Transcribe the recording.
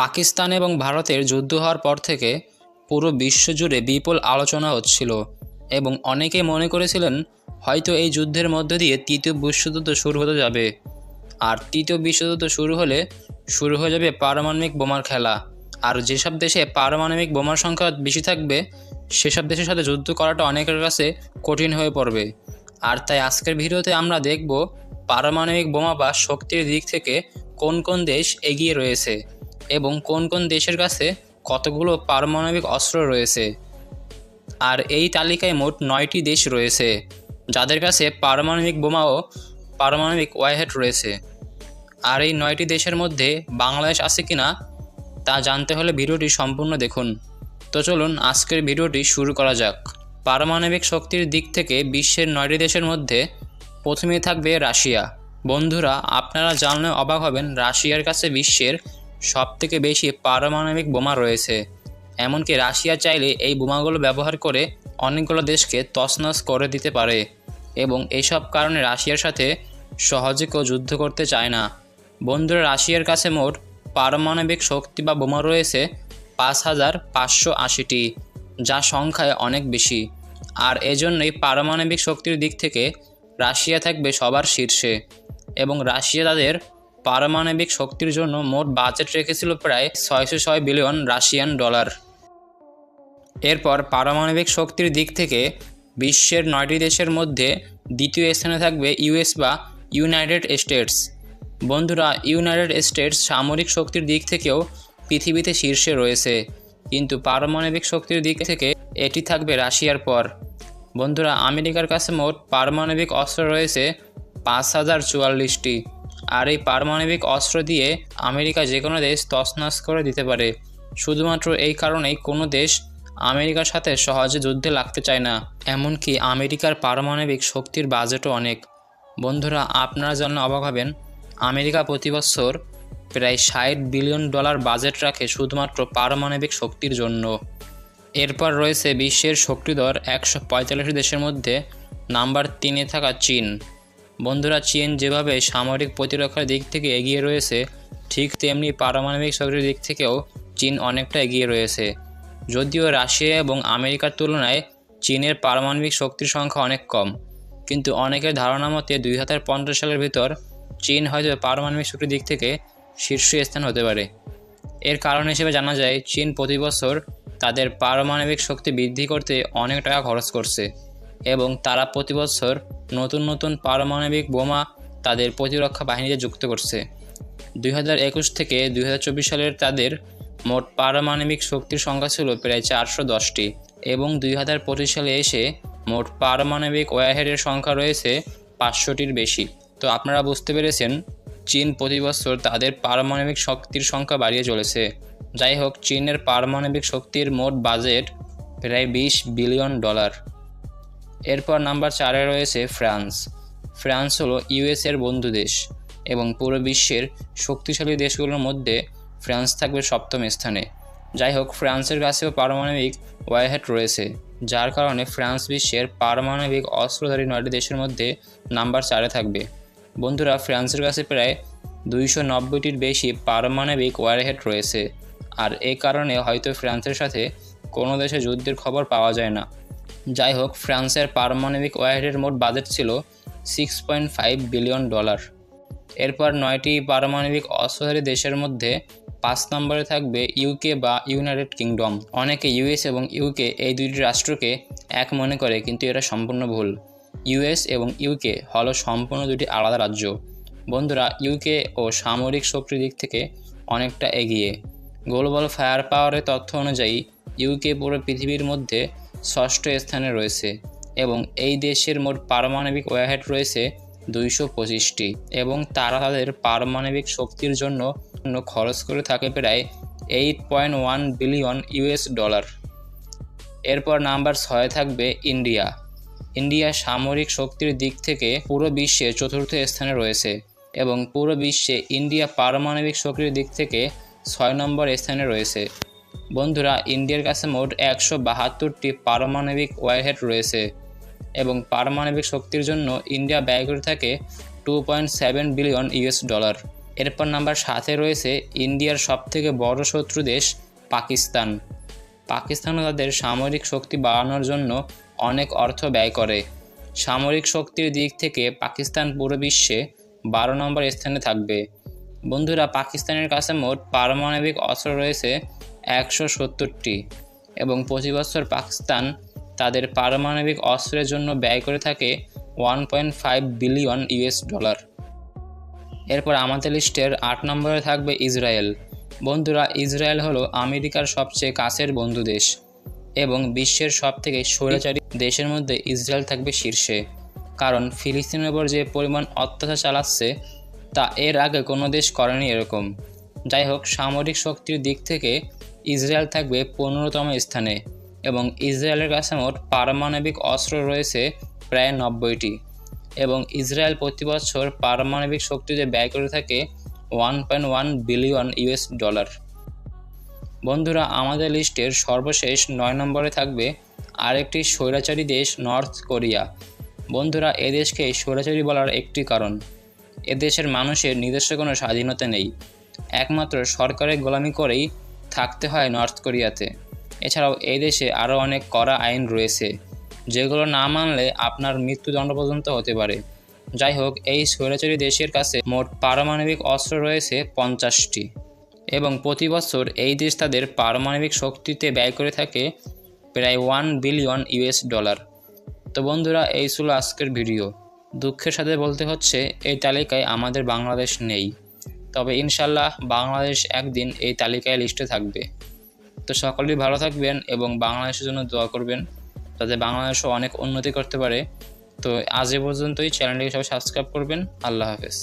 পাকিস্তান এবং ভারতের যুদ্ধ হওয়ার পর থেকে পুরো বিশ্বজুড়ে বিপুল আলোচনা হচ্ছিল এবং অনেকে মনে করেছিলেন হয়তো এই যুদ্ধের মধ্য দিয়ে তৃতীয় বিশ্বযুদ্ধ শুরু হতে যাবে। আর তৃতীয় বিশ্বযুদ্ধ শুরু হলে শুরু হয়ে যাবে পারমাণবিক বোমার খেলা। আর যেসব দেশে পারমাণবিক বোমার সংখ্যা বেশি থাকবে, সেসব দেশের সাথে যুদ্ধ করাটা অনেকের কাছে কঠিন হয়ে পড়বে। আর তাই আজকের ভিডিওতে আমরা দেখব পারমাণবিক বোমা বা শক্তির দিক থেকে কোন কোন দেশ এগিয়ে রয়েছে। এবং কোন কোন দেশের কাছে কতগুলো পারমাণবিক অস্ত্র রয়েছে? আর এই তালিকায় মোট নয়টি দেশ রয়েছে, যাদের কাছে পারমাণবিক বোমা ও পারমাণবিক ওয়ারহেড রয়েছে। আর এই নয়টি দেশের মধ্যে বাংলাদেশ আছে কিনা, তা জানতে হলে ভিডিওটি সম্পূর্ণ দেখুন। তো চলুন, আজকের ভিডিওটি শুরু করা যাক। পারমাণবিক শক্তির দিক থেকে বিশ্বের নয়টি দেশের মধ্যে প্রথমেই থাকবে রাশিয়া। বন্ধুরা, আপনারা জানলে অবাক হবেন, রাশিয়ার কাছে বিশ্বের সবথেকে বেশি পারমাণবিক বোমা রয়েছে। এমনকি রাশিয়া চাইলে এই বোমাগুলো ব্যবহার করে অনেকগুলো দেশকে তছনছ করে দিতে পারে এবং এইসব কারণে রাশিয়ার সাথে সহজে কেউ যুদ্ধ করতে চায় না। বন্ধুরা, রাশিয়ার কাছে মোট পারমাণবিক শক্তি বা বোমা রয়েছে পাঁচ হাজার পাঁচশো আশিটি, যা সংখ্যায় অনেক বেশি। আর এজন্যই পারমাণবিক শক্তির দিক থেকে রাশিয়া থাকবে সবার শীর্ষে এবং রাশিয়া তাদের পারমাণবিক শক্তির জন্য মোট বাজেট রেখেছিল প্রায় ছয়শো ছয় বিলিয়ন রাশিয়ান ডলার। এরপর পারমাণবিক শক্তির দিক থেকে বিশ্বের নয়টি দেশের মধ্যে দ্বিতীয় স্থানে থাকবে ইউএস বা ইউনাইটেড স্টেটস। বন্ধুরা, ইউনাইটেড স্টেটস সামরিক শক্তির দিক থেকেও পৃথিবীতে শীর্ষে রয়েছে, কিন্তু পারমাণবিক শক্তির দিক থেকে এটি থাকবে রাশিয়ার পর। বন্ধুরা, আমেরিকার কাছে মোট পারমাণবিক অস্ত্র রয়েছে পাঁচ হাজার চুয়াল্লিশটি। আর এই পারমাণবিক অস্ত্র দিয়ে আমেরিকা যে কোনো দেশ তছনছ করে দিতে পারে। শুধুমাত্র এই কারণেই কোনো দেশ আমেরিকার সাথে সহজে যুদ্ধে লাগতে চায় না। এমনকি আমেরিকার পারমাণবিক শক্তির বাজেটও অনেক। বন্ধুরা, আপনারা জানলে অবাক হবেন, আমেরিকা প্রতি বছর প্রায় ষাট বিলিয়ন ডলার বাজেট রাখে শুধুমাত্র পারমাণবিক শক্তির জন্য। এরপর রয়েছে বিশ্বের শক্তিধর একশো পঁয়তাল্লিশ দেশের মধ্যে নাম্বার তিনে থাকা চীন। বন্ধুরা চীন যেভাবে সামরিক প্রতিরক্ষার দিক থেকে এগিয়ে রয়েছে, ঠিক তেমনি পারমাণবিক শক্তির দিক থেকেও চীন অনেকটা এগিয়ে রয়েছে। যদিও রাশিয়া এবং আমেরিকার তুলনায় চীনের পারমাণবিক শক্তির সংখ্যা অনেক কম। কিন্তু অনেকের ধারণা মতে দুই হাজার পনেরো সালের ভিতর চীন হয়তো পারমাণবিক শক্তির দিক থেকে শীর্ষ স্থান হতে পারে। এর কারণ হিসেবে জানা যায়, চীন প্রতি বছর তাদের পারমাণবিক শক্তি বৃদ্ধি করতে অনেক টাকা খরচ করছে এবং তারা প্রতি বছর নতুন নতুন পারমাণবিক বোমা তাদের প্রতিরক্ষা বাহিনীতে যুক্ত করছে। দুই হাজার একুশ থেকে দুই হাজার চব্বিশ সালের তাদের মোট পারমাণবিক শক্তির সংখ্যা ছিল প্রায় চারশো দশটি এবং দুই হাজার পঁচিশ সালে এসে মোট পারমাণবিক ওয়ারহেডের সংখ্যা রয়েছে পাঁচশোটির বেশি। তো আপনারা বুঝতে পেরেছেন, চীন প্রতি বছর তাদের পারমাণবিক শক্তির সংখ্যা বাড়িয়ে চলেছে। যাই হোক, চীনের পারমাণবিক শক্তির মোট বাজেট প্রায় বিশ বিলিয়ন ডলার। এরপর নাম্বার চারে রয়েছে ফ্রান্স। ফ্রান্স হলো ইউএসের বন্ধু দেশ এবং পুরো বিশ্বের শক্তিশালী দেশগুলোর মধ্যে ফ্রান্স থাকবে সপ্তম স্থানে। যাই হোক, ফ্রান্সের কাছেও পারমাণবিক ওয়ারহেড রয়েছে, যার কারণে ফ্রান্স বিশ্বের পারমাণবিক অস্ত্রধারী নয়টি দেশের মধ্যে নাম্বার চারে থাকবে। বন্ধুরা, ফ্রান্সের কাছে প্রায় দুইশো নব্বইটির বেশি পারমাণবিক ওয়ারহেড রয়েছে, আর এই কারণে হয়তো ফ্রান্সের সাথে কোনো দেশে যুদ্ধের খবর পাওয়া যায় না। যাই হোক, ফ্রান্সের পারমাণবিক ওয়ারহেডের মোট বাজেট ছিল six point five billion dollar এরপর নয়টি পারমাণবিক অস্ত্রধারী দেশের মধ্যে পাঁচ নম্বরে থাকবে ইউকে বা ইউনাইটেড কিংডম অনেকে ইউএস এবং ইউকে এই দুইটি রাষ্ট্রকে এক মনে করে, কিন্তু এটা সম্পূর্ণ ভুল। ইউএস এবং ইউকে হলো সম্পূর্ণ দুটি আলাদা রাজ্য। বন্ধুরা ইউকে ও সামরিক শক্তির দিক থেকে অনেকটা এগিয়ে। গ্লোবাল ফায়ার পাওয়ারের তথ্য অনুযায়ী ইউকে পুরো পৃথিবীর মধ্যে ষষ্ঠ স্থানে রয়েছে এবং এই দেশের মোট পারমাণবিক ওয়ারহেড রয়েছে দুইশো পঁচিশটি এবং তারা তাদের পারমাণবিক শক্তির জন্য খরচ করে থাকে প্রায় eight point one billion US dollar. এরপর নাম্বার ছয় থাকবে ইন্ডিয়া। ইন্ডিয়া সামরিক শক্তির দিক থেকে পুরো বিশ্বে চতুর্থ স্থানে রয়েছে এবং পুরো বিশ্বে ইন্ডিয়া পারমাণবিক শক্তির দিক থেকে ছয় নম্বর স্থানে রয়েছে। বন্ধুরা, ইন্ডিয়ার কাছে মোট একশো বাহাত্তরটি পারমাণবিক ওয়ারহেড রয়েছে এবং পারমাণবিক শক্তির জন্য ইন্ডিয়া ব্যয় করে থাকে two point seven billion US dollar এরপর নাম্বার সাতে রয়েছে ইন্ডিয়ার সবথেকে বড় শত্রু দেশ পাকিস্তান। পাকিস্তানও তাদের সামরিক শক্তি বাড়ানোর জন্য অনেক অর্থ ব্যয় করে। সামরিক শক্তির দিক থেকে পাকিস্তান পুরো বিশ্বে বারো নম্বর স্থানে থাকবে। বন্ধুরা, পাকিস্তানের কাছে মোট পারমাণবিক অস্ত্র রয়েছে একশো সত্তরটি এবং প্রতি বছর পাকিস্তান তাদের পারমাণবিক অস্ত্রের জন্য ব্যয় করে থাকে one point five billion US dollar. এরপর আমাদের লিস্টের আট নম্বরে থাকবে ইসরায়েল। বন্ধুরা, ইসরায়েল হলো আমেরিকার সবচেয়ে কাছের বন্ধু দেশ এবং বিশ্বের সবথেকে স্বৈরাচারী দেশের মধ্যে ইসরায়েল থাকবে শীর্ষে। কারণ ফিলিস্তিনের উপর যে পরিমাণ অত্যাচার চালাচ্ছে, তা এর আগে কোনো দেশ করেনি এরকম। যাই হোক, সামরিক শক্তির দিক থেকে ইসরায়েল থাকবে পনেরোতম স্থানে এবং ইসরায়েলের কাছে মোট পারমাণবিক অস্ত্র রয়েছে প্রায় নব্বইটি এবং ইসরায়েল প্রতি বছর পারমাণবিক শক্তিতে ব্যয় করে থাকে one point one billion US dollar বন্ধুরা, আমাদের লিস্টের সর্বশেষ নয় নম্বরে থাকবে আরেকটি স্বৈরাচারী দেশ নর্থ কোরিয়া। বন্ধুরা, এ দেশকে স্বৈরাচারী বলার একটি কারণ এদেশের মানুষের নিজস্ব কোনো স্বাধীনতা নেই। একমাত্র সরকারের গোলামি করেই থাকতে হয় নর্থ কোরিয়াতে। এছাড়াও এই দেশে আরও অনেক কড়া আইন রয়েছে, যেগুলো না মানলে আপনার মৃত্যুদণ্ড পর্যন্ত হতে পারে। যাই হোক, এই স্বৈরাচারী দেশের কাছে মোট পারমাণবিক অস্ত্র রয়েছে পঞ্চাশটি এবং প্রতি বছর এই দেশ তাদের পারমাণবিক শক্তিতে ব্যয় করে থাকে প্রায় ওয়ান বিলিয়ন ইউএস ডলার। তো বন্ধুরা, এই ছিল আজকের ভিডিও। দুঃখের সাথে বলতে হচ্ছে, এই তালিকায় আমাদের বাংলাদেশ নেই। তবে ইনশাল্লাহ বাংলাদেশ একদিন এই তালিকায় লিস্টে থাকবে। তো সকলেই ভালো থাকবেন এবং বাংলাদেশের জন্য দোয়া করবেন, যাতে বাংলাদেশও অনেক উন্নতি করতে পারে। তো আজ এ পর্যন্তই। চ্যানেলটিকে সবাই সাবস্ক্রাইব করবেন। আল্লাহ হাফেজ।